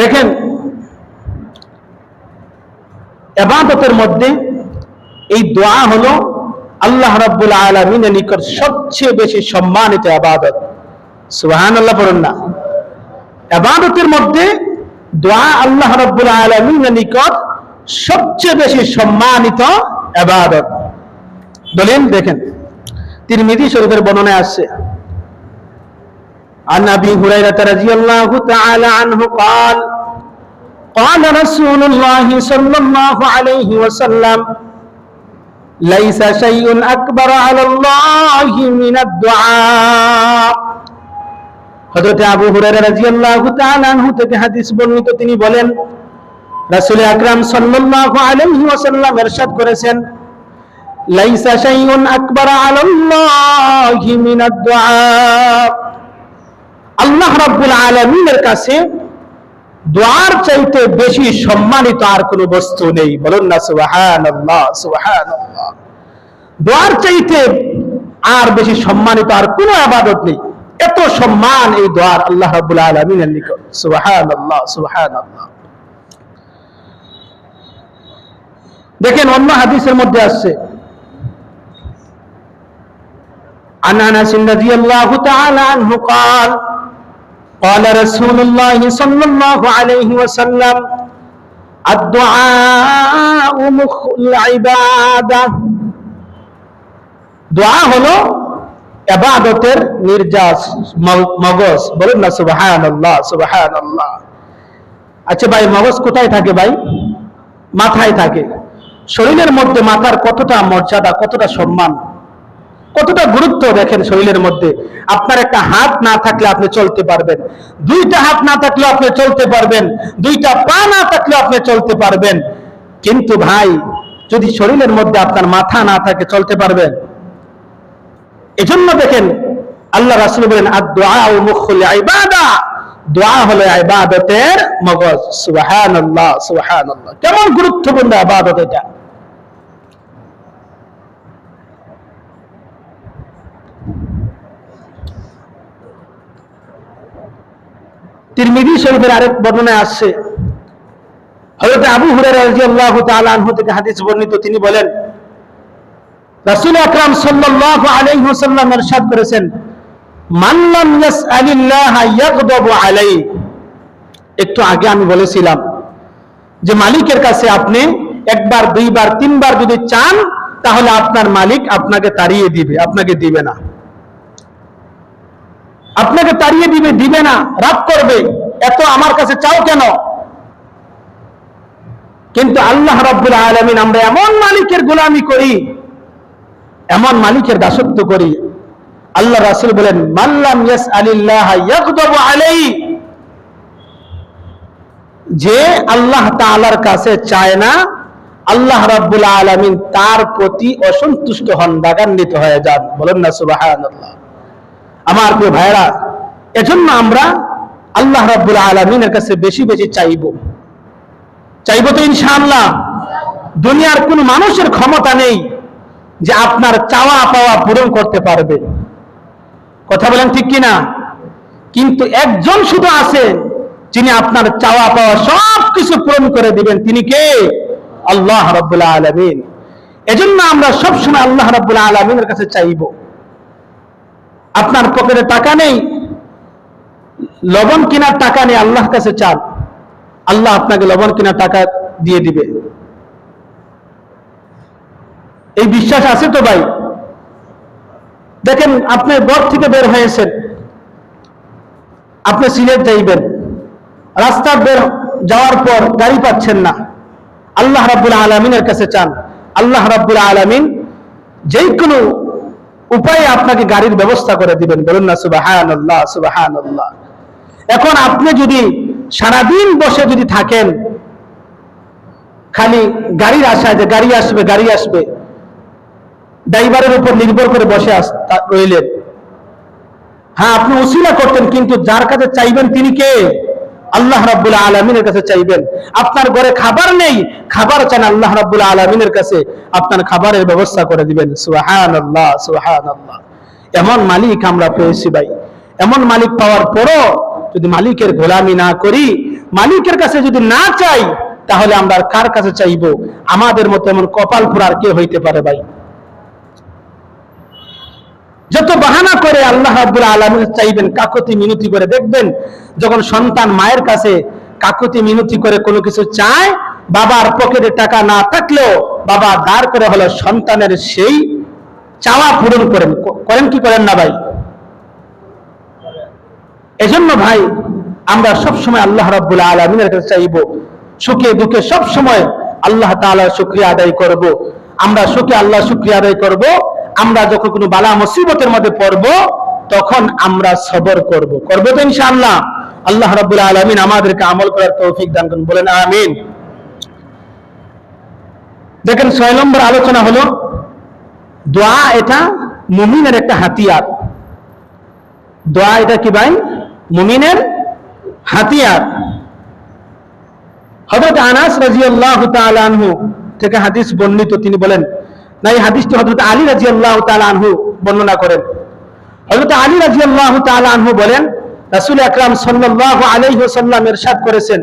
দেখেন, এবাদতের মধ্যে এই দোয়া হলো আল্লাহ রাব্বুল আলমিনের নিকট সবচেয়ে বেশি সম্মানিত আবাদত। সুবাহান আল্লাহ বলুন না। এবাদতের মধ্যে দোয়া আল্লাহ রাব্বুল আলমিনের নিকট সবচেয়ে বেশি সম্মানিত আবাদত। বলেন দেখেন। তিরমিজি শরীফের বর্ণনায় আসছে عن ابي هريره رضي الله تعالى عنه قال قال رسول الله صلى الله عليه وسلم ليس شيء اكبر على الله من الدعاء হযরত আবু হুরায়রা রাদিয়াল্লাহু তাআলা আনহু থেকে হাদিস বর্ণিত তিনি বলেন রাসূল আকরাম সাল্লাল্লাহু আলাইহি ওয়াসাল্লাম ইরশাদ করেছেন লাইসা শাইউন আকবার আলাল্লাহি মিনাদ দুআ আল্লাহ রাব্বুল আলামিনের কাছে দোয়ার চাইতে বেশি সম্মানিত আর কোনো বস্তু নেই বলুন না সুবহানাল্লাহ সুবহানাল্লাহ দোয়ার চাইতে আর বেশি সম্মানিত আর কোনো আবাদত নেই এত সম্মান এই দোয়ার আল্লাহ রাব্বুল আলামিনের নিকট সুবহানাল্লাহ সুবহানাল্লাহ দেখেন অন্য হাদিসের মধ্যে আসছে عن انس رضي الله تعالى عنه قال قال رسول الله صلى الله عليه وسلم الدعاء مخ العباده দোয়া হলো ইবাদতের নির্যাস ম- মগজ বলুন না সুবহানাল্লাহ সুবহানাল্লাহ আচ্ছা ভাই মগজ কোথায় থাকে ভাই মাথায় থাকে শরীরের মধ্যে মাথার কতটা মর্যাদা কতটা সম্মান কতটা গুরুত্ব দেখেন শরীরের মধ্যে? আপনার একটা হাত না থাকলে আপনি চলতে পারবেন। দুইটা হাত না থাকলে আপনি চলতে পারবেন। দুইটা পা না থাকলে আপনি চলতে পারবেন। কিন্তু ভাই, যদি শরীরের মধ্যে আপনার মাথা না থাকে, চলতে পারবেন? এজন্য দেখেন, আল্লাহ রাসূল বলেন, আদ-দুআ মুখুল ইবাদা। দোয়া হলো ইবাদতের মগজ। সুবহানাল্লাহ সুবহানাল্লাহ। কেমন গুরুত্বপূর্ণ ইবাদত এটা? তিরমিজি শরীফের আরেক বর্ণনায় আসছে। হযরত আবু তাআলা আনহু থেকে হাদিস বর্ণিত, তিনি বলেন, রাসূল আকরাম সাল্লাল্লাহু আলাইহি ওয়াসাল্লাম ইরশাদ করেছেন, মান লাম ইয়াসআলিল্লাহ ইয়াগদাবু আলাইহি। একটু আগে আমি বলেছিলাম যে, মালিকের কাছে আপনি একবার, দুইবার, তিনবার যদি চান, তাহলে আপনার মালিক আপনাকে তাড়িয়ে দিবে, আপনাকে দিবে না। আপনাকে তাড়িয়ে দিবে দিবে না, রাগ করবে। এত আমার কাছে চাও কেন? কিন্তু আল্লাহ রাব্বুল আলামিন আমরা এমন মালিকের গোলামি করি, এমন মালিকের দাসত্ব করি। আল্লাহ রাসূল বলেন মাল্লাম ইয়াসআলিল্লাহ ইয়াগদাবু আলাইহি যে আল্লাহ তাআলার কাছে চায় না, আল্লাহ রাব্বুল আলামিন তার প্রতি অসন্তুষ্ট হন রাগান্বিত হয়ে যান। বলেন না সুবহানাল্লাহ। আমার প্রিয় ভাইরা এজন্য আমরা আল্লাহ রাব্বুল আলামিনের কাছে বেশি বেশি চাইব। চাইব তো ইনশাআল্লাহ। দুনিয়ার কোন মানুষের ক্ষমতা নেই যে আপনার চাওয়া পাওয়া পূরণ করতে পারবে। কথা বলেন ঠিক কিনা? কিন্তু একজন শুধু আছে যিনি আপনার চাওয়া পাওয়া সব কিছু পূরণ করে দিবেন। তিনি কে? আল্লাহ রাব্বুল আলামিন। এজন্য আমরা সবসময় আল্লাহ রাব্বুল আলামিনের কাছে চাইব। আপনার পকেটে টাকা নেই, লবণ কেনার টাকা নেই, আল্লাহর কাছে চান। আল্লাহ আপনাকে লবণ কেনার টাকা দিয়ে দিবে। এই বিশ্বাস আছে তো ভাই? দেখেন, আপনি ঘর থেকে বের হয়েছেন। আপনি সিলেট যাইবেন। রাস্তা বের যাওয়ার পর গাড়ি পাচ্ছেন না। আল্লাহ রাব্বুল আলমিনের কাছে চান। আল্লাহ রাব্বুল আলমিন যেই কোনো উপায়ে আপনাকে গাড়ির ব্যবস্থা করে দিবেন। বলুন না সুবাহান আল্লাহ এখন আপনি যদি সারাদিন বসে যদি থাকেন, খালি গাড়ির আশায় যে গাড়ি আসবে গাড়ি আসবে, ড্রাইভারের উপর নির্ভর করে বসে রইলেন। হ্যাঁ আপনি উসিলা করতেন, কিন্তু যার কাছে চাইবেন তিনি কে? আল্লাহ রাব্বুল আলমিনের কাছে চাইবেন। আপনার ঘরে খাবার নেই, খাবার চান আল্লাহ রাব্বুল আলমিনের কাছে। আপনার খাবারের ব্যবস্থা করে দিবেন। সুহান আল্লাহ সুহান আল্লাহ এমন মালিক আমরা পেয়েছি ভাই। এমন মালিক পাওয়ার পরও যদি মালিকের গোলামি না করি, মালিকের কাছে যদি না চাই, তাহলে আমরা কার কাছে চাইব? আমাদের মতো এমন কপাল পুরার কে হইতে পারে ভাই? যত বাহানা করে আল্লাহ রাব্বুল আলামিন চাইবেন, কাকতি মিনতি করে দেখবেন, যখন সন্তান মায়ের কাছে কাকতি মিনতি করে কোনো কিছু চায়, বাবার পকেটে টাকা না থাকলেও বাবা দাঁড় করে হলো সন্তানের সেই চাওয়া পূরণ করেন। করেন কি করেন না ভাই? এজন্য ভাই, আমরা সব সময় আল্লাহ রাব্বুল আলামিনের কাছে চাইব, সুখে দুঃখে সব সময় আল্লাহ তাআলার শুকরিয়া আদায় করব। আমরা সুখে আল্লাহ শুকরিয়া আদায় করব আমরা যখন কোনো বালা মুসিবতের মধ্যে পড়ব, তখন আমরা সবর করব। করব তো ইনশাআল্লাহ। আল্লাহ রাব্বুল আলামিন আমাদেরকে আমল করার তৌফিক দান করুন। বলেন, আমিন। দেখেন, ছয় নম্বর আলোচনা হলো, দোয়া এটা মুমিনের একটা হাতিয়ার। দোয়া এটা কি ভাই? মুমিনের হাতিয়ার। হযরত আনাস রাদিয়াল্লাহু তাআলা আনহু থেকে হাদিস বর্ণিত, তিনি বলেন না, এই হাদিসটি হজরত আলী রাজি আল্লাহ আনহু বর্ণনা করেন। হজরত আলী রাজি আল্লাহ আনহু বলেন, রাসুল আকরাম সাল্লাহ আলহ সাল্লাম এরশাদ করেছেন